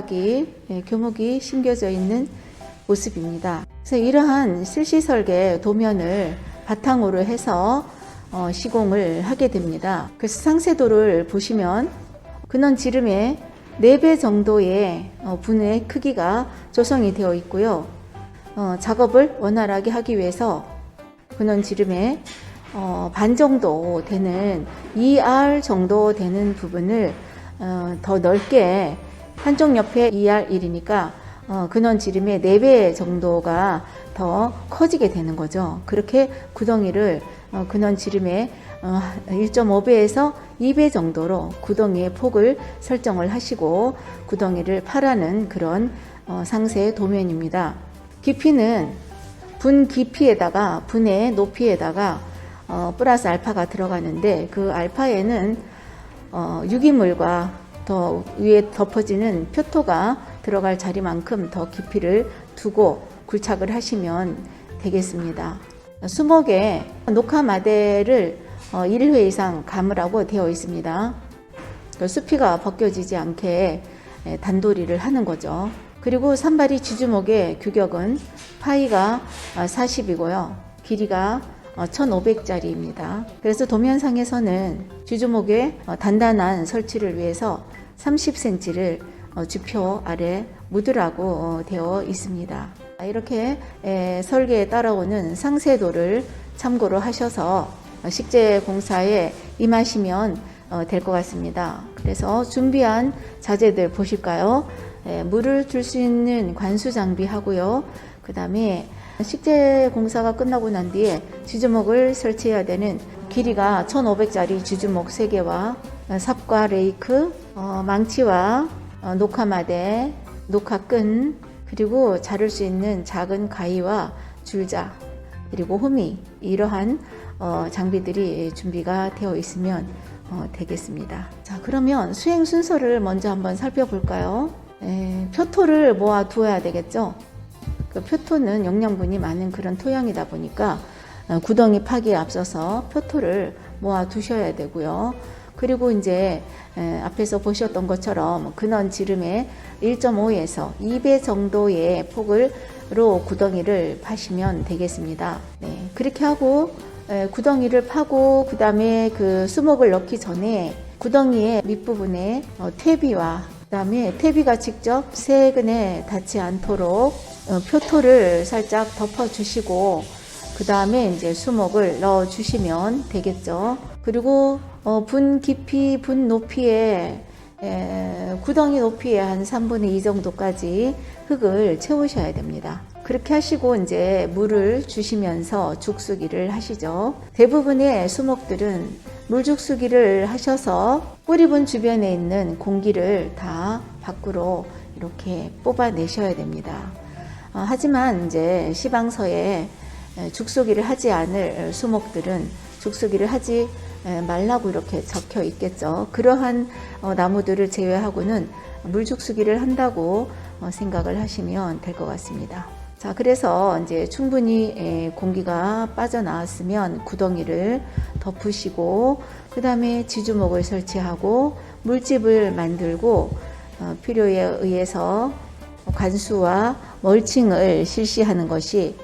일제하기 예, 교목이 심겨져 있는 모습입니다. 그래서 이러한 실시 설계 도면을 바탕으로 해서 어, 시공을 하게 됩니다. 그래서 상세도를 보시면 근원 지름의 4배 정도의 어, 분의 크기가 조성이 되어 있고요. 어, 작업을 원활하게 하기 위해서 근원 지름의 어, 반 정도 되는 2R 정도 되는 부분을 어, 더 넓게 한쪽 옆에 2R1이니까 어, 근원 지름의 4배 정도가 더 커지게 되는 거죠. 그렇게 구덩이를 어, 근원 지름의 어, 1.5배에서 2배 정도로 구덩이의 폭을 설정을 하시고 구덩이를 파라는 그런 어, 상세 도면입니다. 깊이는 분 깊이에다가 분의 높이에다가 어, 플러스 알파가 들어가는데 그 알파에는 어, 유기물과 더 위에 덮어지는 표토가 들어갈 자리만큼 더 깊이를 두고 굴착을 하시면 되겠습니다. 수목에 녹화 마대를 어, 1회 이상 감으라고 되어 있습니다. 그 수피가 벗겨지지 않게 에, 단도리를 하는 거죠. 그리고 산발이 지주목의 규격은 파이가 40이고요. 길이가 1500짜리입니다. 그래서 도면상에서는 지주목의 어, 단단한 설치를 위해서 30cm를 주표 아래 묻으라고 어, 되어 있습니다. 이렇게 에, 설계에 따라오는 상세도를 참고로 하셔서 식재 공사에 임하시면 어, 될것 같습니다. 그래서 준비한 자재들 보실까요? 에, 물을 줄 수 있는 관수 장비 하고요. 그 다음에 식재 공사가 끝나고 난 뒤에 지주목을 설치해야 되는 길이가 1500짜리 지주목 3개와 삽과 레이크, 어, 망치와 어, 녹화마대, 녹화끈, 그리고 자를 수 있는 작은 가위와 줄자, 그리고 호미, 이러한 어, 장비들이 준비가 되어 있으면 어, 되겠습니다. 자, 그러면 수행 순서를 먼저 한번 살펴볼까요? 에, 표토를 모아 두어야 되겠죠? 그 표토는 영양분이 많은 그런 토양이다 보니까 어, 구덩이 파기에 앞서서 표토를 모아 두셔야 되고요. 그리고 이제 에, 앞에서 보셨던 것처럼 근원 지름의 1.5에서 2배 정도의 폭을로 구덩이를 파시면 되겠습니다. 네, 그렇게 하고 에, 구덩이를 파고 그 다음에 그 수목을 넣기 전에 구덩이의 밑부분에 어, 퇴비와 그 다음에 퇴비가 직접 세근에 닿지 않도록 어, 표토를 살짝 덮어주시고 그 다음에 이제 수목을 넣어 주시면 되겠죠. 그리고 어, 분 깊이, 분 높이에 에, 구덩이 높이에 한 3분의 2 정도까지 흙을 채우셔야 됩니다. 그렇게 하시고 이제 물을 주시면서 죽수기를 하시죠. 대부분의 수목들은 물 죽수기를 하셔서 뿌리분 주변에 있는 공기를 다 밖으로 이렇게 뽑아내셔야 됩니다. 어, 하지만 이제 시방서에 죽수기를 하지 않을 수목들은 죽수기를 하지 말라고 이렇게 적혀 있겠죠. 그러한 어, 나무들을 제외하고는 물죽수기를 한다고 어, 생각을 하시면 될 것 같습니다. 자, 그래서 이제 충분히 공기가 빠져나왔으면 구덩이를 덮으시고, 그 다음에 지주목을 설치하고, 물집을 만들고, 어, 필요에 의해서 관수와 멀칭을 실시하는 것이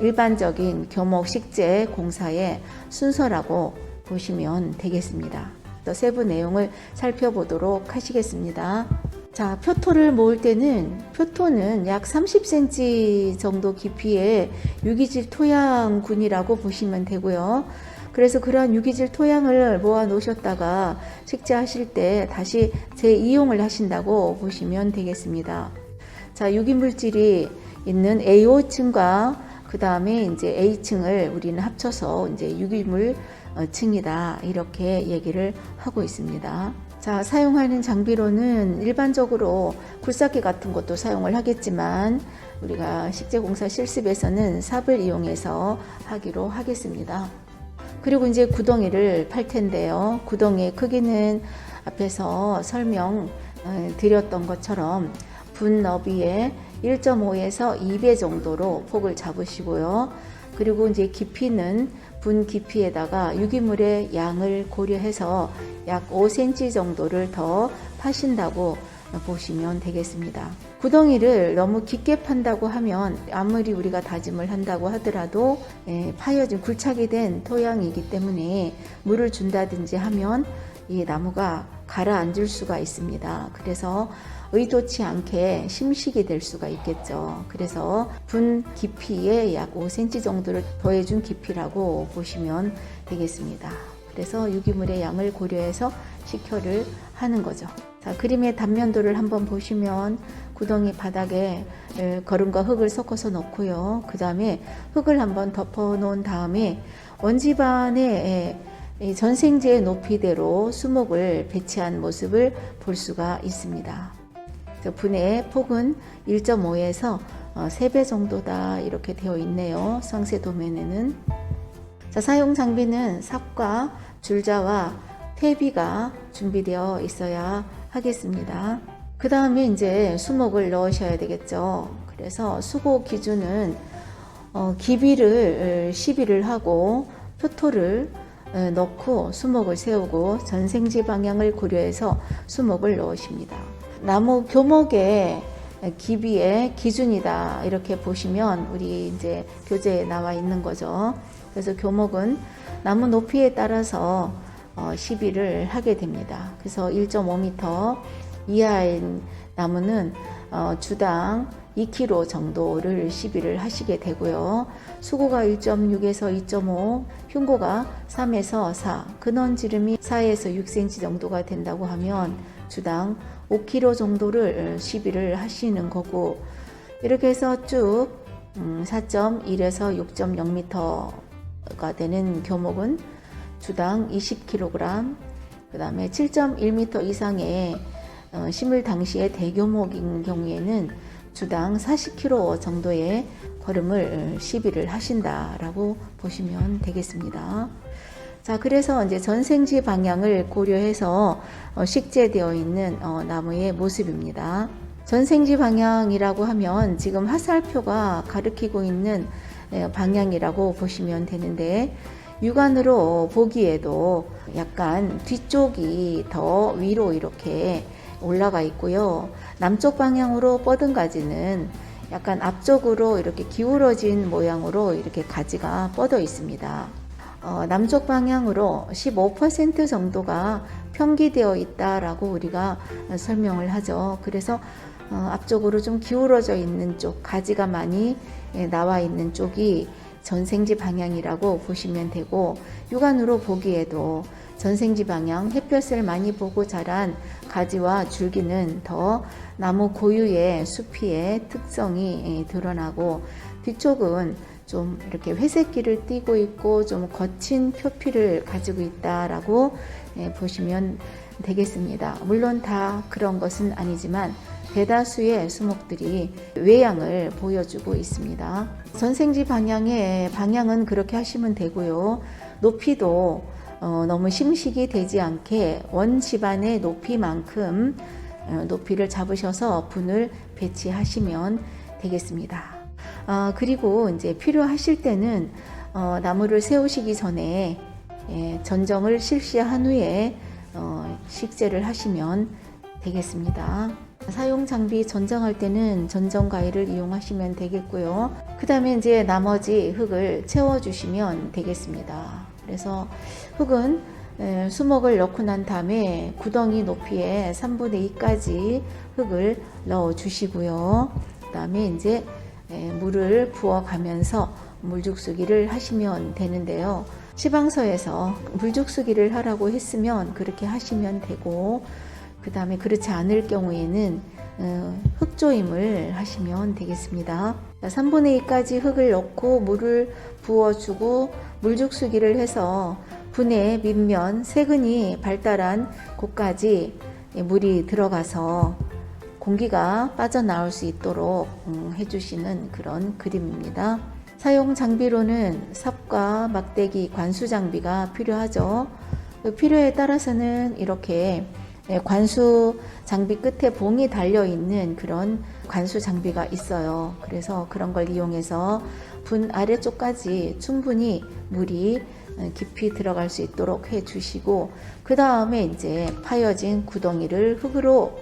일반적인 교목 식재 공사의 순서라고 보시면 되겠습니다. 또 세부 내용을 살펴보도록 하시겠습니다. 자, 표토를 모을 때는 표토는 약 30cm 정도 깊이의 유기질 토양군이라고 보시면 되고요. 그래서 그러한 유기질 토양을 모아 놓으셨다가 식재하실 때 다시 재이용을 하신다고 보시면 되겠습니다. 자, 유기물질이 있는 A5층과 그 다음에 이제 A층을 우리는 합쳐서 이제 유기물 층이다. 이렇게 얘기를 하고 있습니다. 자, 사용하는 장비로는 일반적으로 굴삭기 같은 것도 사용을 하겠지만 우리가 식재공사 실습에서는 삽을 이용해서 하기로 하겠습니다. 그리고 이제 구덩이를 팔 텐데요. 구덩이의 크기는 앞에서 설명 드렸던 것처럼 분 너비의 1.5에서 2배 정도로 폭을 잡으시고요. 그리고 이제 깊이는 분 깊이에다가 유기물의 양을 고려해서 약 5cm 정도를 더 파신다고 보시면 되겠습니다. 구덩이를 너무 깊게 판다고 하면 아무리 우리가 다짐을 한다고 하더라도 예, 파여진 굴착이 된 토양이기 때문에 물을 준다든지 하면 이 나무가 가라앉을 수가 있습니다. 그래서 의도치 않게 심식이 될 수가 있겠죠. 그래서 분 깊이에 약 5cm 정도를 더해준 깊이라고 보시면 되겠습니다. 그래서 유기물의 양을 고려해서 식혀를 하는 거죠. 자, 그림의 단면도를 한번 보시면 구덩이 바닥에 에, 거름과 흙을 섞어서 넣고요. 그 다음에 흙을 한번 덮어 놓은 다음에 원지반에 전생지의 높이대로 수목을 배치한 모습을 볼 수가 있습니다. 저 분의 폭은 1.5에서 3배 정도다 이렇게 되어 있네요. 상세 도면에는. 자, 사용 장비는 삽과 줄자와 퇴비가 준비되어 있어야 하겠습니다. 그 다음에 이제 수목을 넣으셔야 되겠죠. 그래서 수고 기준은 어, 기비를 시비를 하고 표토를 에, 넣고 수목을 세우고 전생지 방향을 고려해서 수목을 넣으십니다. 나무 교목의 기비의 기준이다 이렇게 보시면 우리 이제 교재에 나와 있는 거죠. 그래서 교목은 나무 높이에 따라서 어, 시비를 하게 됩니다. 그래서 1.5m 이하인 나무는 어, 주당 2kg 정도를 시비를 하시게 되고요. 수고가 1.6에서 2.5, 흉고가 3에서 4, 근원 지름이 4에서 6cm 정도가 된다고 하면 주당 5kg 정도를 시비를 하시는 거고. 이렇게 해서 쭉 4.1에서 6.0m가 되는 교목은 주당 20kg, 그 다음에 7.1m 이상의 어, 심을 당시의 대교목인 경우에는 주당 40kg 정도의 걸음을 시비를 하신다라고 보시면 되겠습니다. 자, 그래서 이제 전생지 방향을 고려해서 어, 식재되어 있는 어, 나무의 모습입니다. 전생지 방향이라고 하면 지금 화살표가 가리키고 있는 예, 방향이라고 보시면 되는데 육안으로 보기에도 약간 뒤쪽이 더 위로 이렇게 올라가 있고요. 남쪽 방향으로 뻗은 가지는 약간 앞쪽으로 이렇게 기울어진 모양으로 이렇게 가지가 뻗어 있습니다. 어, 남쪽 방향으로 15% 정도가 평기되어 있다라고 우리가 설명을 하죠. 그래서 어, 앞쪽으로 좀 기울어져 있는 쪽, 가지가 많이 예, 나와 있는 쪽이 전생지 방향이라고 보시면 되고 육안으로 보기에도 전생지 방향 햇볕을 많이 보고 자란 가지와 줄기는 더 나무 고유의 수피의 특성이 예, 드러나고 뒤쪽은 좀 이렇게 회색기를 띠고 있고 좀 거친 표피를 가지고 있다라고 예, 보시면 되겠습니다. 물론 다 그런 것은 아니지만 대다수의 수목들이 외양을 보여주고 있습니다. 전생지 방향의 방향은 그렇게 하시면 되고요. 높이도 어, 너무 심식이 되지 않게 원 집안의 높이만큼 어, 높이를 잡으셔서 분을 배치하시면 되겠습니다. 어, 그리고 이제 필요하실 때는 어, 나무를 세우시기 전에 예, 전정을 실시한 후에 어, 식재를 하시면 되겠습니다. 사용 장비 전정할 때는 전정 가위를 이용하시면 되겠고요. 그 다음에 이제 나머지 흙을 채워주시면 되겠습니다. 그래서 흙은 에, 수목을 넣고 난 다음에 구덩이 높이에 3분의 2까지 흙을 넣어 주시고요. 그 다음에 이제 에, 물을 부어가면서 물죽수기를 하시면 되는데요. 시방서에서 물죽수기를 하라고 했으면 그렇게 하시면 되고 그 다음에 그렇지 않을 경우에는 어, 흙조임을 하시면 되겠습니다. 3분의 2까지 흙을 넣고 물을 부어주고 물죽수기를 해서 분의 밑면 세근이 발달한 곳까지 물이 들어가서 공기가 빠져나올 수 있도록 음, 해주시는 그런 그림입니다. 사용 장비로는 삽과 막대기, 관수 장비가 필요하죠. 그 필요에 따라서는 이렇게 예, 관수 장비 끝에 봉이 달려 있는 그런 관수 장비가 있어요. 그래서 그런 걸 이용해서 분 아래쪽까지 충분히 물이 어, 깊이 들어갈 수 있도록 해 주시고 그 다음에 이제 파여진 구덩이를 흙으로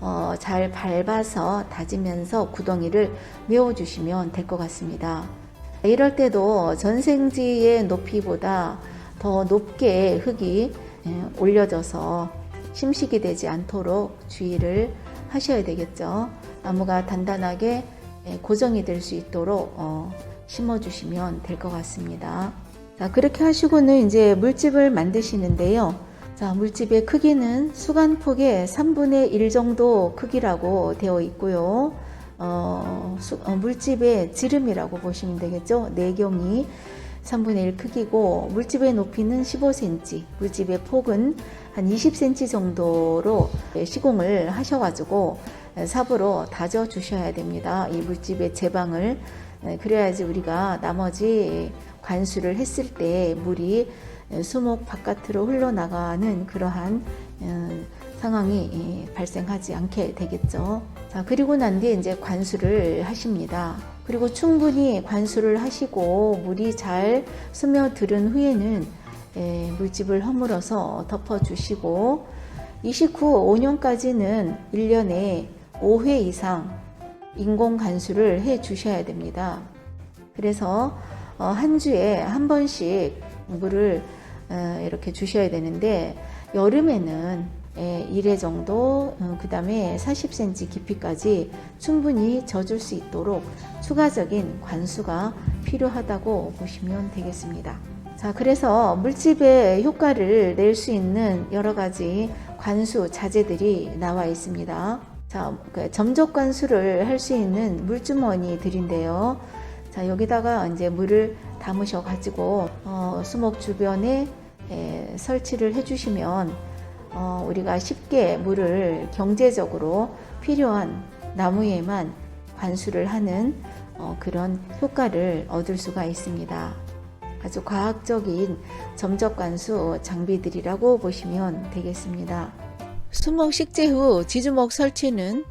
어, 잘 밟아서 다지면서 구덩이를 메워 주시면 될 것 같습니다. 이럴 때도 전생지의 높이보다 더 높게 흙이 예, 올려져서 심식이 되지 않도록 주의를 하셔야 되겠죠. 나무가 단단하게 예, 고정이 될 수 있도록 어, 심어주시면 될 것 같습니다. 자, 그렇게 하시고는 이제 물집을 만드시는데요. 자, 물집의 크기는 수간폭의 3분의 1 정도 크기라고 되어 있고요. 어, 수- 어, 물집의 지름이라고 보시면 되겠죠. 내경이 3분의 1 크기고 물집의 높이는 15cm, 물집의 폭은 한 20cm 정도로 시공을 하셔가지고 삽으로 다져 주셔야 됩니다. 이 물집의 제방을 네, 그래야지 우리가 나머지 관수를 했을 때 물이 수목 바깥으로 흘러나가는 그러한 음, 상황이 예, 발생하지 않게 되겠죠. 자, 그리고 난 뒤에 이제 관수를 하십니다. 그리고 충분히 관수를 하시고 물이 잘 스며들은 후에는 예, 물집을 허물어서 덮어주시고 이식 후 5년까지는 1년에 5회 이상 인공 관수를 해 주셔야 됩니다. 그래서 어, 한 주에 한 번씩 물을 어, 이렇게 주셔야 되는데 여름에는 예, 1회 정도, 그 다음에 40cm 깊이까지 충분히 젖을 수 있도록 추가적인 관수가 필요하다고 보시면 되겠습니다. 자, 그래서 물집의 효과를 낼 수 있는 여러 가지 관수 자재들이 나와 있습니다. 자, 그 점적 관수를 할 수 있는 물주머니들인데요. 자, 여기다가 이제 물을 담으셔 가지고 어, 수목 주변에 에, 설치를 해주시면 어, 우리가 쉽게 물을 경제적으로 필요한 나무에만 관수를 하는 어, 그런 효과를 얻을 수가 있습니다. 아주 과학적인 점적 관수 장비들이라고 보시면 되겠습니다. 수목 식재 후 지주목 설치는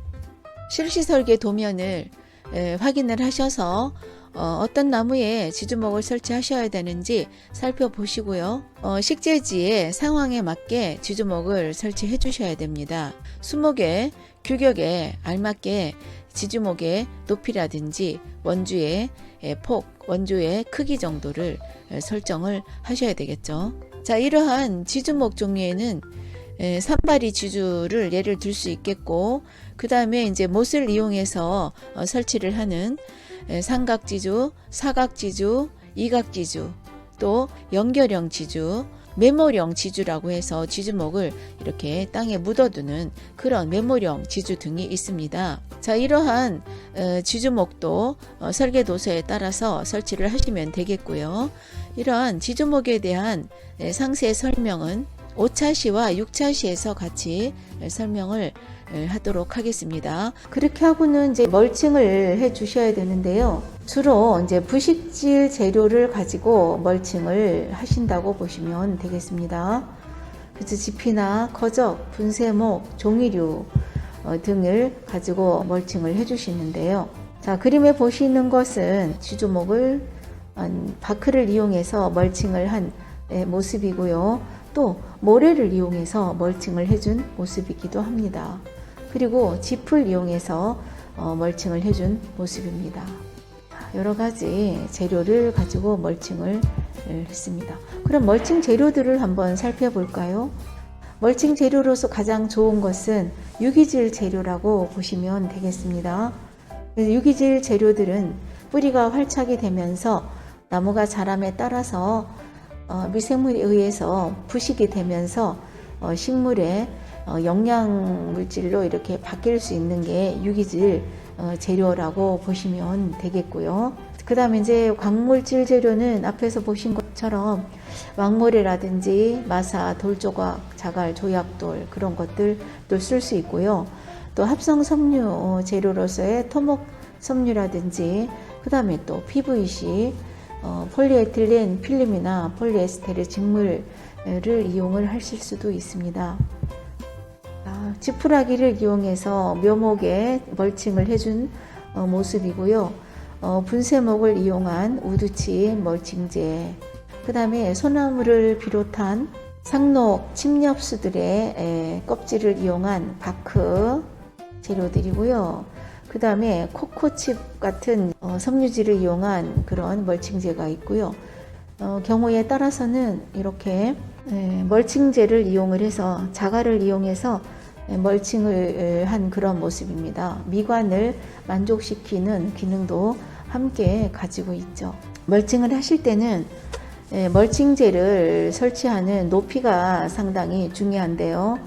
실시 설계 도면을 에, 확인을 하셔서 어, 떤 나무에 지주목을 설치하셔야 되는지 살펴보시고요. 어, 식재지의 상황에 맞게 지주목을 설치해 주셔야 됩니다. 수목의 규격에 알맞게 지주목의 높이라든지 원주의 에, 폭, 원주의 크기 정도를 에, 설정을 하셔야 되겠죠. 자, 이러한 지주목 종류에는 에, 산발이 지주를 예를 들 수 있겠고, 그 다음에 이제 못을 이용해서 어, 설치를 하는 에, 삼각지주, 사각지주, 이각지주, 또 연결형 지주, 메모령 지주라고 해서 지주목을 이렇게 땅에 묻어두는 그런 메모령 지주 등이 있습니다. 자, 이러한 어, 지주목도 어, 설계 도서에 따라서 설치를 하시면 되겠고요. 이러한 지주목에 대한 에, 상세 설명은 5차 시와 6차 시에서 같이 에, 설명을 에, 하도록 하겠습니다. 그렇게 하고는 이제 멀칭을 해 주셔야 되는데요. 주로 이제 부식질 재료를 가지고 멀칭을 하신다고 보시면 되겠습니다. 그래서 지피나 거적, 분쇄목, 종이류 어, 등을 가지고 멀칭을 해 주시는데요. 자, 그림에 보시는 것은 지주목을 음, 바크를 이용해서 멀칭을 한 예, 모습이고요. 또 모래를 이용해서 멀칭을 해준 모습이기도 합니다. 그리고 짚을 이용해서 어, 멀칭을 해준 모습입니다. 여러 가지 재료를 가지고 멀칭을 했습니다. 그럼 멀칭 재료들을 한번 살펴볼까요? 멀칭 재료로서 가장 좋은 것은 유기질 재료라고 보시면 되겠습니다. 유기질 재료들은 뿌리가 활착이 되면서 나무가 자람에 따라서 어, 미생물에 의해서 부식이 되면서 어, 식물의 어, 영양 물질로 이렇게 바뀔 수 있는 게 유기질 어, 재료라고 보시면 되겠고요. 그 다음에 이제 광물질 재료는 앞에서 보신 것처럼 왕모래라든지 마사, 돌조각, 자갈, 조약돌 그런 것들도 쓸 수 있고요. 또 합성 섬유 어, 재료로서의 토목 섬유라든지 그 다음에 또 PVC, 어, 폴리에틸렌 필름이나 폴리에스테르 직물을 이용을 하실 수도 있습니다. 아, 지푸라기를 이용해서 묘목에 멀칭을 해준 어, 모습이고요. 어, 분쇄목을 이용한 우두치 멀칭제, 그 다음에 소나무를 비롯한 상록 침엽수들의 에, 껍질을 이용한 바크, 재료들이고요. 그 다음에 코코칩 같은 어, 섬유질을 이용한 그런 멀칭제가 있고요. 어, 경우에 따라서는 이렇게 에, 멀칭제를 이용을 해서 자갈을 이용해서 에, 멀칭을 한 그런 모습입니다. 미관을 만족시키는 기능도 함께 가지고 있죠. 멀칭을 하실 때는 에, 멀칭제를 설치하는 높이가 상당히 중요한데요.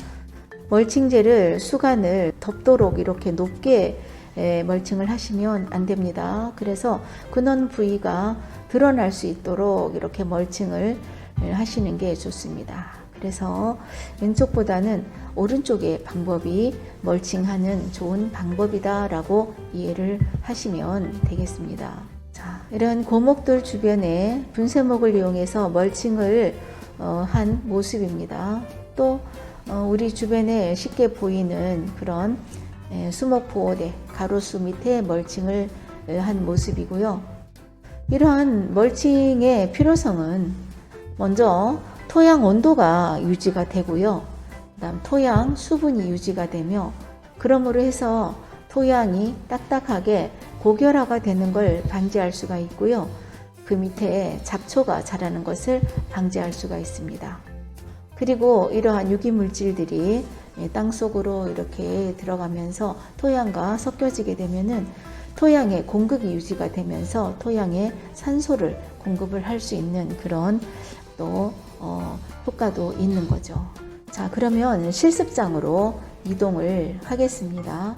멀칭제를 수간을 덮도록 이렇게 높게 에, 멀칭을 하시면 안 됩니다. 그래서 근원 부위가 드러날 수 있도록 이렇게 멀칭을 에, 하시는 게 좋습니다. 그래서 왼쪽보다는 오른쪽의 방법이 멀칭하는 좋은 방법이다라고 이해를 하시면 되겠습니다. 자, 이런 고목들 주변에 분쇄목을 이용해서 멀칭을 어, 한 모습입니다. 또 어, 우리 주변에 쉽게 보이는 그런 에, 수목보호대 가로수 밑에 멀칭을 에, 한 모습이고요. 이러한 멀칭의 필요성은 먼저 토양 온도가 유지가 되고요. 그다음 토양 수분이 유지가 되며 그러므로 해서 토양이 딱딱하게 고결화가 되는 걸 방지할 수가 있고요. 그 밑에 잡초가 자라는 것을 방지할 수가 있습니다. 그리고 이러한 유기 물질들이 땅 속으로 이렇게 들어가면서 토양과 섞여지게 되면은 토양의 공급이 유지가 되면서 토양에 산소를 공급을 할 수 있는 그런 또 어, 효과도 있는 거죠. 자, 그러면 실습장으로 이동을 하겠습니다.